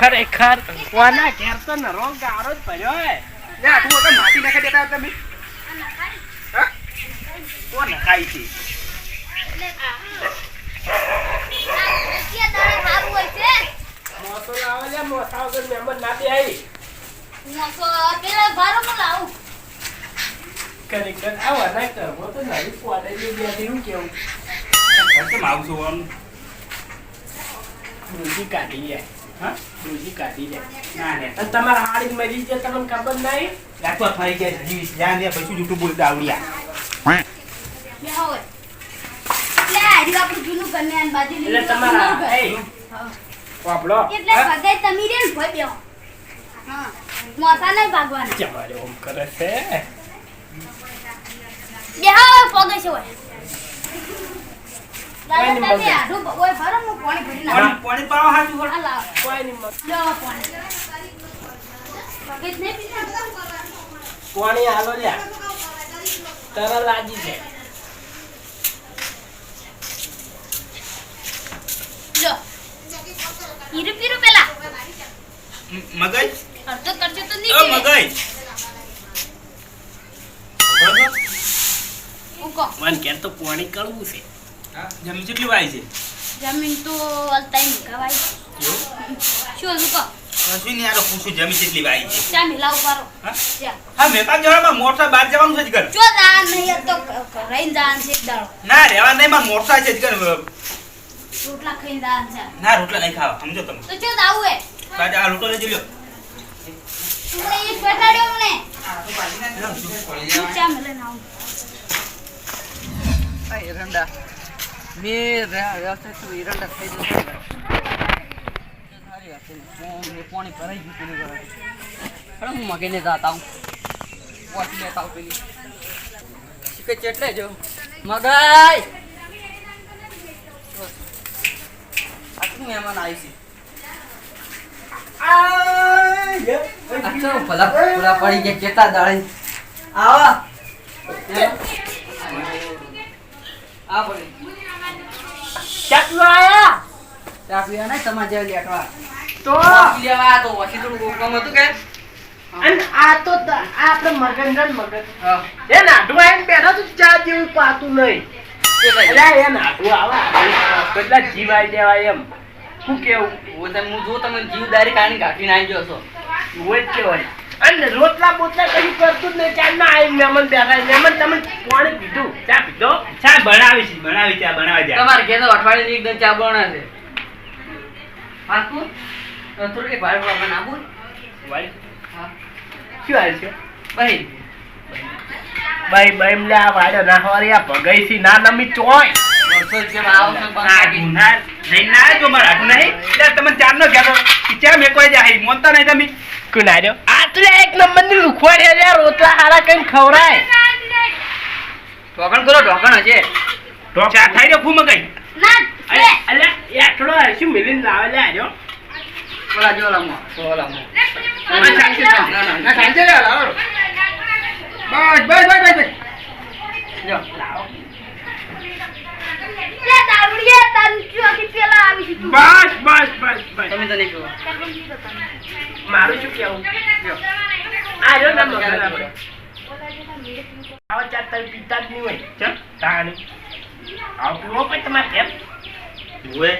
ખરેખર કોના ઘેર તો નરો ગારો જ પડ્યો હે. વગર માટી નાખી દેતા તમે. હા? કોણ નખાય છે? મોસો લાવો લે મોસા વગર મહેમાન ના બે આવી ખરેખર આવા ના કરવો તો નવી પોડે જે કેવું? કેમ આવું છું આમ ડોજી કાઢી જાય હા? ડોજી કાઢી જાય ના ને. અને તમારા હાડી મરી જાય તમને ખબર નહીં? લાખો ફરી જ્યાં દે પછી જૂઠું બોલતા આવડ્યા એટલે પાણી પાવા હાચું આ લાવો કોઈ નહીં મગ લો પાણી. પગે જ નહીં પીતા પાણી હાલો લ્યા. તરલ લાગી છે. લો પીરું પેલા? મગજ? અડધો કરજો તો નહીં મગજ. મને કે તો પાણી કરવું છે. જમી કેટલી વાય છે? જમીન તો અલતાઈ મુકાવાય શું કહો? કશું નહીં આરો પૂછું જમી કેટલી વાય છે? ચા મિલાવ કરો હા? મહેમાન જવામાં મોટા બાર જવાનું છે જ કર જો દાન નહીં તો રહીને દાન છે એક દાડો. ના રેવા નહીં માં મોટા છે જ કર રોટલા ખાઈને દાન છે. ના રોટલા નહીં ખાવા સમજો તમે. તો જો આવું હે કાજે આ રોટલો લઈ લ્યો તું એક બેઠાડ્યો મને. ચા મિલે ના આવું. તું એરંડા. સારી વાત છે. મેં પાણી ભરાઈ ગયું પેલું હું મગીને જાત આવું. વાંચી લેતા ચેટલે જો. મગાઈ આટલું મહેમાન આવી છે? ભલા ભલા પડી ગયા કેટલા દાડે. આવા. આ પડી ચાકલો આયા? ચા પીવા નહીં તમારે જેવા લેટવા તો? લેવા તો વસી થોડું કામ હતું કે? અને આ તો આ આપણે મગન છે ને મગન. હા. એ નાઢું આવીને બેઠો તો ચા જેવું પાતું નહીં. અલ્યા એ નાઢું આવા કેટલા જીવાય દેવાય એમ. શું કેવું? હું તમે હું જો તમે જીવદારી કાઢી કાઢીને આવી ગયો છો. હોય જ કેવાય અને રોટલા બોટલા કઈ કરતું જ નહીં. ચા ના આવી મહેમાન બેઠા મહેમાન તમે પાણી પીધું? ચા પીધો? ચા બનાવી છે બનાવી ચા બનાવી દે તમારે ઘેર અઠવાડિયે એકદમ ચા બના છે. પાકું થોડું એક ભારે ભારે નાખું શું હાલ છે? ભાઈ ભાઈ ભાઈ લે આ વાડો ના હવારી ભગાઈ થી ના નમી ચોય. ના જો મારા નહીં. તમે ચાર નો ગયા ચા જાય. મોનતા નહીં તમે. કુનાર્યો આ તો એક નંબરની લુખવાડ છે લે રોટલા હારા કઈ ખવરાય ઢોકણ કરો ઢોકણ હશે. ચા ખાઈ રહ્યો ફૂમ કઈ ના અલે અલે એટલો શું મિલીને લાવે લે આજો. ઓલા જો ઓલા મો ઓલા મો ના, ના, ના ના ના. સાંજે લાવો. બસ બસ બસ બસ. જો લે દારૂડિયા તારું ચોથી પેલા આવી દીધું બસ બસ. બસ બસ તમે તો નહીં પીવો કેટલું પીધો તમે મારું શું કેવું જો ના મગન આવો ચા તમે પીતા જ નહીં હોય. ચમ તાણી. આવો પીવો પછી તમારે એમ? ઓએ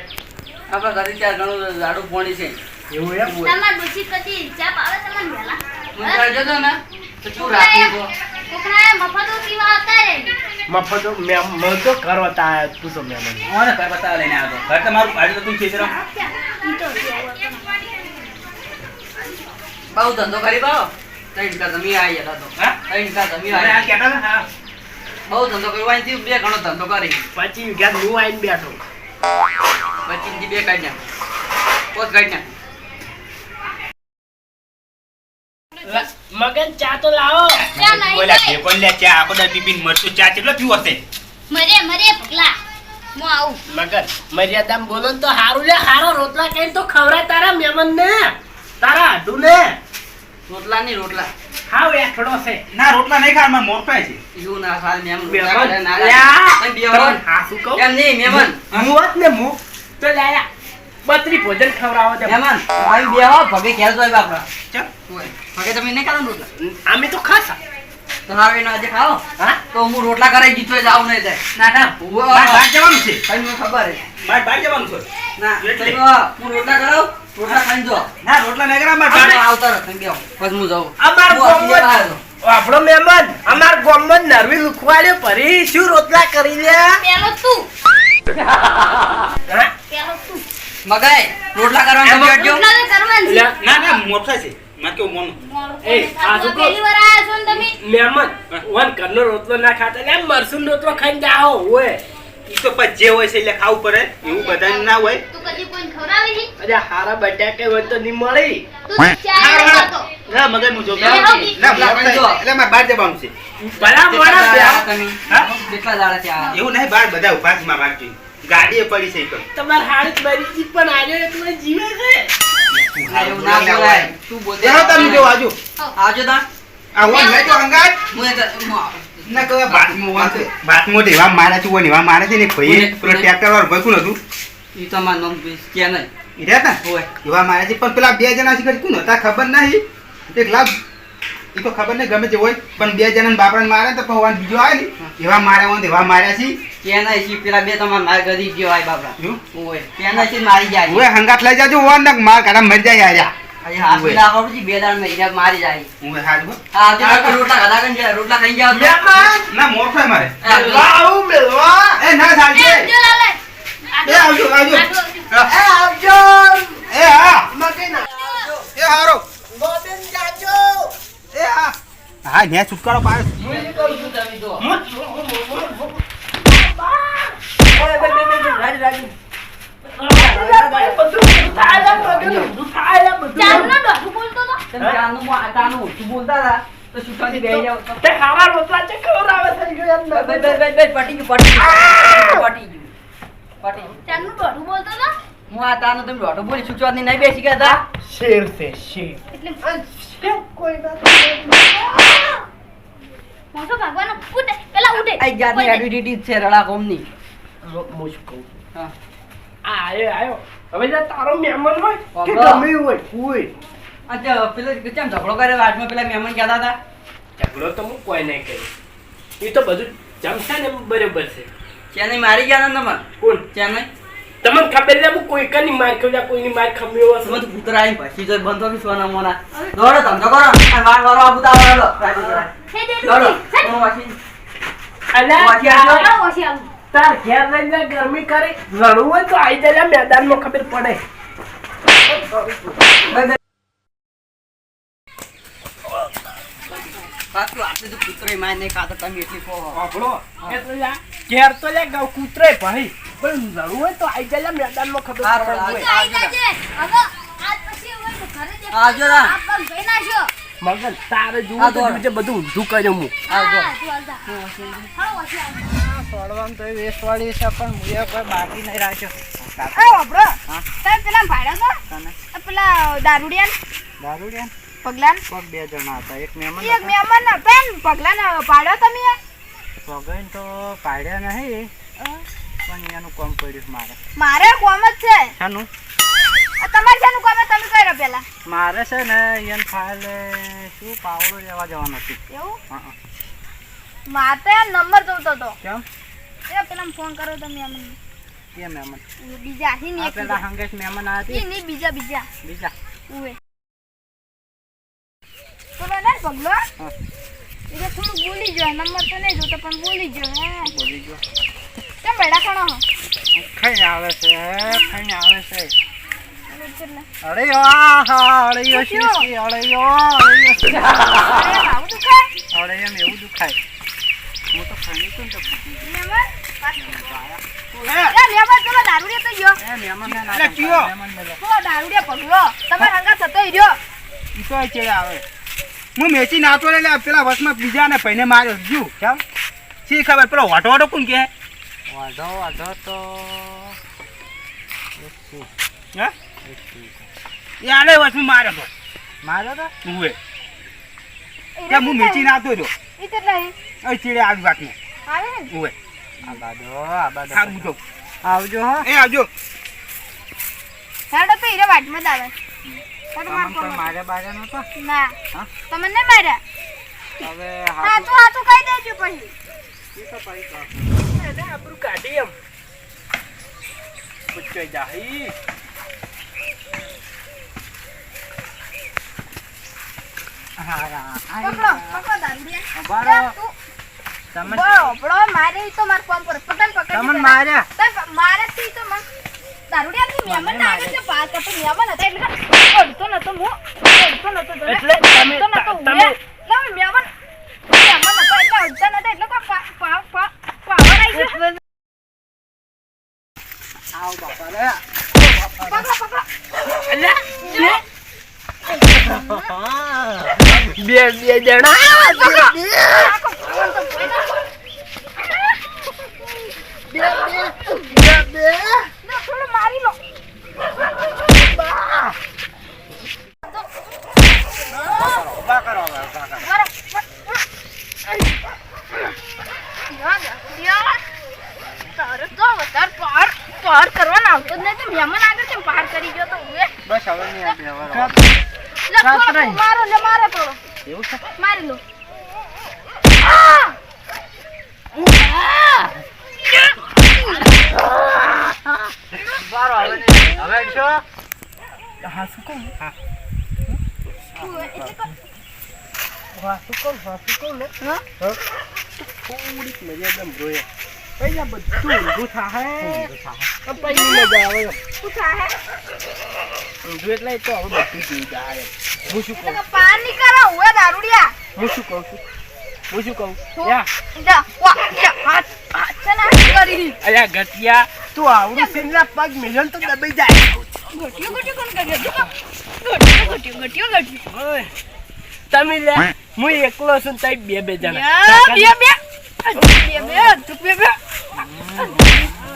આપણા ઘરે ત્યાં ઘણું લાડુ પોણી છે. એવું એમ? તમારે ડોશી કદી ચા પાવે તમને હું વેલા તો ના તો તું રાખી મફતો પીવા આવતા રે મફતો મેં મજો કરવા તા પૂછો ઓને ઘર બતાવ લઈને આવ્યો ઘર તમારું પાડી તો તું ખેતર. તો. બહુ ધંધો કરી બાવો કા જમી હતા તો. હા? ત્રણ કા જમી આ હા. બહુ ધંધો કર્યો અહીંથી બે ઘણો ધંધો કરી. પછી ગયા હું આવીને બેઠો. પછી થી બે કાઢ્યા પોત કાઢી નાખ. લ- મગન ચા તો લાવો. ચા નહીં બોલ્યા ચા આખો દા પીપીન ચા કેટલો પીવો હશે મરે મરે પગલા મો આવું. મગન મર્યાદામ બોલો ને તો હારું લે હારો રોટલા કઈ તો ખવરા તારા મેમન ને તારા ને રોટલા નહીં રોટલા. હાવ એઠડો છે. ના રોટલા નહીં ખાવા મોર પાય છે. એવું ના ખાલ મેમ. મહેમાન. લ્યા, તમે બે હા હાસુ કહું? એમ નહીં મેમન હું વાત ને મુ તો લાયા. બત્રી ભોજન ખવરાવો છે મેમન આઈ બે હો ભગે ઘેર જોઈ બાપરા ચમ. ઓય. ભગે તમે નહીં ખાતા રોટલા? અમે તો ખાસા તો હાવે એનો આજે ખાઓ. હા? તો હું રોટલા કરાઈ દીધો જાવ નહીં જાય ના ના. બહાર જવાનું છે. કઈ મને ખબર છે બહાર બહાર જવાનું છે. ના એટલે? હું રોટલા કરાવ રોટલા ખાઈને જો ના રોટલા નહીં કરા મારે બહાર આવતા રહો તમે પછી હું જાઉં. અમાર ગોમમાં આપણો મહેમાન અમાર ગોમમાં નરવી લુખવાડ્યો પરી શું રોટલા કરી લે પેલો તું. પેલો તું. મગાઈ રોટલા કરવાનું ના ના મોટા છે. મારે કેવું મોનું એ, પડે. આ આ તો શું કહું? પહેલી વાર આયા છો ને તમે? મહેમાન વન ઘરનો રોટલો ના ખાતા લે મરસું રોટલો ખાઈને જાઓ ઓય. ઈ તો પછી જે હોય છે એટલે ખાવું પડે એવું બધાને ના હોય. તું કદી કોઈને ખવડાવી છે? અરે હારા બટાકે હોય તો નહીં મળી. તું ના, ના. એટલે મારે જવાનું છે. ભલા મોડા બે હા? કેટલા દાડા એવું નહીં બહાર બધા ઊભા છે ગાડીએ પડી છે તમારે હારી તમાર હાડી મરી પણ આજે એટલે જીવે છે. એવું ના બોલાય તું બોલતે જાઓ તમે જો આજુ. આવજો તા. આ વન અંગાત હું એ તો- હું આવું. ના કહે બાતમો વન બાતમો એવા મારા છું એવા મારે છે ને ભાઈ પેલો ટ્રેક્ટર વાળો ભાઈ કોણ હતું ઈ તો મારું નામ કે નહીં. ઈ હોય એવા મારે છે પણ પેલા બે જણા શીખર કોણ હતા? ખબર નહીં. એક લાખ એ તો ખબર નહીં ગમે તે હોય. પણ બે જણા બાપરાને મારે તો ભગવાન બીજો આવે ને. એવા માર્યા હોય ને એવા માર્યા છે. નહીં પેલા બે તમારા માર ગરી ગયો આય? હોય કે નહીં મારી જાય ઓય હંગાત લઈ જાજો ઓન ને માર કાઢા મરી જાય આર્યા અરે હાથ બે દાડ મહિના મારી જાય. ઓય હાલ હા. આવજો રોટલા ખાધા કરીને જાય. રોટલા ખાઈ જાવ મહેમાન ના મોર. મારે મેલવા મેલવા એ ના આવજો એ આવજો આવજો. એ આવજો. એ હા. મગે ના એ હારો. ગોબેન જાજો. એ હા. હા ને છુટકારો પાડ. હું કરું છું તમે ઓય તો? હું આ તાનું તમે દોઢો બોલી છૂટવાની નહીં બેસી ગયા હતા? શેર છે શેર. એટલે કોઈ ઉઠે પેલા ઉઠે. આ જાતની કોઈ છે રડા કોમની. મુશ્કિલ. હા. આ આયો આયો. હવે જો તારો મહેમાન હોય કે ગમે એવું હોય. કોઈ અચ્છા પેલો કેમ ઝઘડો કરે? વાતમાં પેલા મહેમાન કહેતા હતા ઝઘડો તો હું કોઈ નહીં કરી. એ તો બધું જમશે ને બરોબર છે. ચેન્નઈ મારી ગયા ને તમારે? કોણ? ચેન્નઈ તમને ખબર છે હું કોઈ કની માર ખાવ કોઈની માર ખમ્યો હશે પછી બંધ તો સોના મોના. દોડો ધંધો કરો. વાર વારો આ દોડો. હું વાંચી આવો છે. આવું. તાર ઘેર રહીને ગરમી કરી રણવું હોય તો આઈ જાય મેદાનમાં ખબર પડે. કૂતરો ભાઈ પણ લડવું હોય તો આવી જાય મેદાનમાં ખબર હા, પડે. હા, તો હોય. આઈ જાજે. હવે આજ પછી હવે તો ઘરે જે આવજો મગન તારે હા, તો. જોજે બધું ઊંધું કર્યું હું. હા, તું વેસ્ટ વાળી છે પણ હું એ કોઈ બાકી નહીં રાખ્યો. એ વાપરો. તમે પેલા ભાડા તો? તને? પેલા દારૂડિયાન. દારૂડિયાન? પગલાન. કોક બે જણા હતા એક મહેમાન એક મહેમાન હતા ને પગલાન પાડ્યો તમે પગલાન તો પાડ્યા નહીં પણ એનું કોમ પડ્યું મારે. મારે કોમ જ છે. શાનું? તમારે શાનું કામ? તમે કર્યો પેલા? મારે છે ને યન ફાઇલ શું પાવડો લેવા જવાનો છે? એવું? હા, હા. મારે નંબર જોતો તો કેમ? એ પેલા ફોન કરો તમે અમને કે મહેમાન બીજા હી ને પેલા હંગેશ મહેમાન આયા હતી ની બીજા બીજા. બીજા. ઉવે. પેલો ને પગલો હા. એ તો થોડું બોલી જો નંબર તો નહીં જોતો પણ બોલી ગયો હે. બોલી ગયો. કેમ બેડા કોણ હો? ખાઈને આવે છે ખાઈને આવે છે. હા ને ને મેચી નાતો એટલે પેલા વર્ષમાં બીજાને ભાઈને માર્યો. જુ કેમ? શી ખબર? પેલો વાટો વાટો કોણ કે? વાંધો તો હે? એ આલે મારે તો? મારો તો? ઉવે ત્યાં હું મેચી નાતો રહ્યો. ઈ કેટલા હે એ ચીડે આવી વાતમાં આવે ને? ઉવે આબાદો આબાદો. સારું તો. આવજો હો. એ આવજો. હેડો તો હીરે વાટમાં આવે હેડો માર માર્યા બાર્યા ના. હા? તમને નહીં માર્યા? હવે હાચું હાચું કહી દેજો પછી. ઈ તો પછી આપણું કાઢી એમ. પૂછો જાહી હા, હા, પકડો પકડો દારૂડિયા તમે મારે તો માર ફોન પર પકડ પકડ તમને માર્યા. મારે થી તો મન દારૂડિયા થી મને મેમન છે પાસ તો હતા એટલે ઓડતો નતો હું ઓડતો નતો. એટલે તમે- તમે- ના, હતો એટલે ઓડતા નતા એટલે પા પા પાવર આવી ગયો. આવો બાપા રે. પકડો પકડો. બે બે જણા આખો ફોન તો પોઈ નાખો. ના, થોડું મારી લો ઊભા કરો હવે, ઊભા કરો. બરો યાદ યાદ તારે તો વધારે પાર પાર કરવાનો આવતો જ નહીં તો મહેમાન આગળ કેમ પાર કરી ગયો તો ઉએ બસ હવે નહીં આપે, હવે રહો. લે થોડો મારો લે મારે થોડો એવું છે? મારી લો આ! ઊભા રહો, હવે અડશો? હા શું કહું? હા. શું કહું? શું કહું ને? હા? થોડીક મજા એકદમ જોઈએ. પહેલા બધું ઊંધું થાય પછી મજા આવે શું થાય ઊંધું એટલે તો હવે બધું જોઈ જાય હું શું કહું? પારની કરો દારૂડિયા. હું શું કહું? છું હું શું કહું? હું- યા. જા વા જા. હાથ હાથ. છે કરી. અલ્યા ગટિયા તું આવડી સેનના પગ મિલન તો દબાઈ જાય. ગટિયો ગટિયો કોણ કર્યો જો ગટિયો ગટિયો ગટિયો ગટિયો તમે લે હું એકલો છું તઈ બે બે જણા બે બે બે બે તું બે બે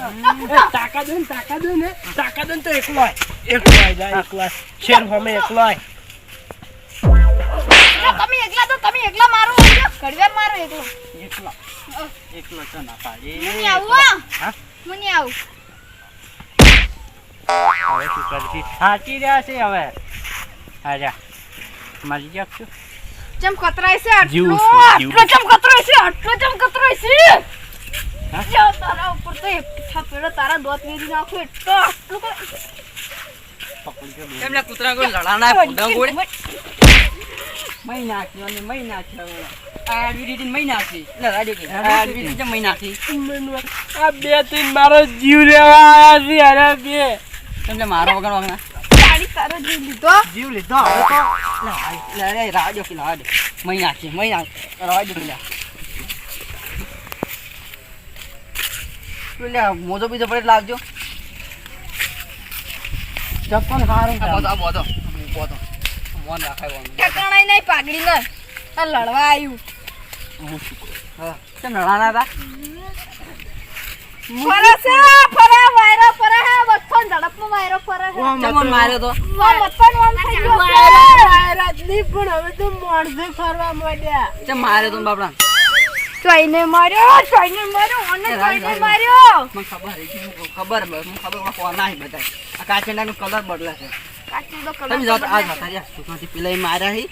એ તાકાત હોય ને ને તાકાત હોય તો એકલો હોય. એકલો હોય જાય એકલો હોય. શેર હોમે એકલો હોય. તમે એકલા તો તમે એકલા મારો આવજો મારો એકલો એકલો. એકલો તો ના પાડે. હું આવું હા? હું નહીં આવું હવે શું કરતી? થાકી રહ્યા છે હવે. આજા મરી જાવ છું? ચમ કતરાય છે? આટલો આટલો ચમ કતરાય છે? આટલો ચમ કતરાય છે? તારા ઉપર તો એક થાપેડો તારા દોત વેરી નાખો એટલો આટલો એમને કૂતરા કોઈ લડાના ફૂડા ગોળે. તો મહી નાખ્યો ને મહી નાખ્યો આ બે ત્રણ મારો જીવ લેવા આવ્યા છે અરે બે. એમને મારો વગર વગર ગાડી તારો જીવ લીધો? જીવ લીધો? હવે તો લે રે રાડ્યો કે રાડે મહી નાખી મહી નાખી. રાડ્યો કે લે. પેલા મોજો બીજો પડે લાવજો ચપ્પલ હારું બોધો બોધો. બોધો. મોન રાખાય ઠકાણાય નહીં પાગડી ને આ લડવા આવ્યું હા તે લડાના હતા? ફરસે ફરા ફરે વાયરો ફરે ઝડપમાં વાયરો ફરે છે. ચમન માર્યો તો. આ બચ્ચાનો આમ થઈ ગયો વાયરા નહીં પણ હવે તો માણસે ફરવા માંડ્યા. ચમ માર્યો તો બાપડા. ચોઈને માર્યો ચોઈને માર્યો રાજ, ચોઈને. માર્યો. મને ખબર હતી ખબર મને ખબર કોણ નાહી બધા આ કાચેંડાનો કલર બદલે છે. તમે જાઓ તો તો આજ બદલાય. હતા રહ્યા સુખમાંથી પેલા માર્યા હી.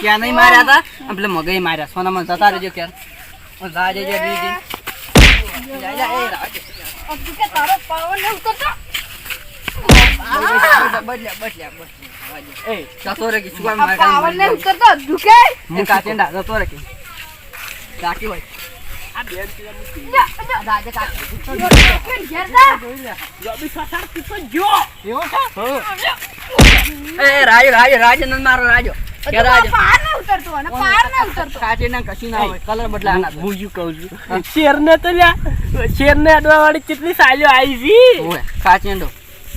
ક્યાં નહીં માર્યા હતા? પેલા મગઈ માર્યા. સોનામાં જતા રહેજો ક્યારે રાજે જે બીજી. જા, જા, એ રાજે. અબુ કે તારો પાવર ને ઉતરતો બદલ્યા, બદલ્યા, બદલ્યા, બદલ્યા. એ જતો રહે કે શું આમ પાવર ને ને ઉતરતો અબુ કે એ કાચેંડા જતો રહે કે રાખી હોય આ બેન પેલા મૂકી. જા, જા. રાજે કાચી. ફેર ઘેર જા. જોબી સસારથી જો એવું છે? એ રાજો રાજો રાજો મારો રાજો કે તું રાજો પાર ને ઉતરતો અને પાર ને ઉતરતો? કાચેંડા કશું ના હોય કલર બદલાના હું શું કહું છું? શેરને તો લ્યા શેરને અડવા વાળી કેટલી સાજો આવી છે હોય કાચેંડો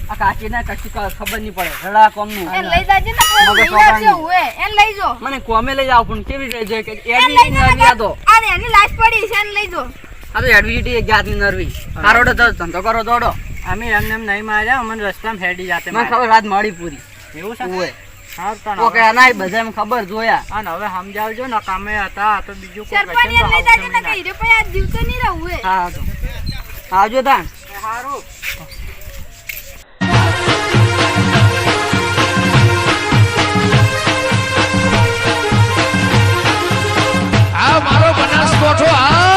આ કાચેંડા કશું ક- ખબર નહીં પડે. રડા કોમનું. એ લઈ જાજે ને કોઈ મગજ લઈ આવશે વગાડનું. ઓએ એ લઈ જો. મને કોમે લઈ જાવ પણ કેવી રીતે જાય કે એ લઈ એડમિટ નરવી આ તો અને એની લાશ પડી છે એને લઈ જો. આ તો એડમિટ એક જાતની નરવી તો ધંધો કરો દોડો. અમે એમને નહીં માર્યા અમને રસ્તામાં હેડી જાતે મને ખબર વાત મળી પૂરી. એવું છે? ઓકે ના બધાને ખબર જોયા. અને હવે સમજાવજો ને કામે હતા તો બીજું કોઈ સરપંચ આવજો તાન આ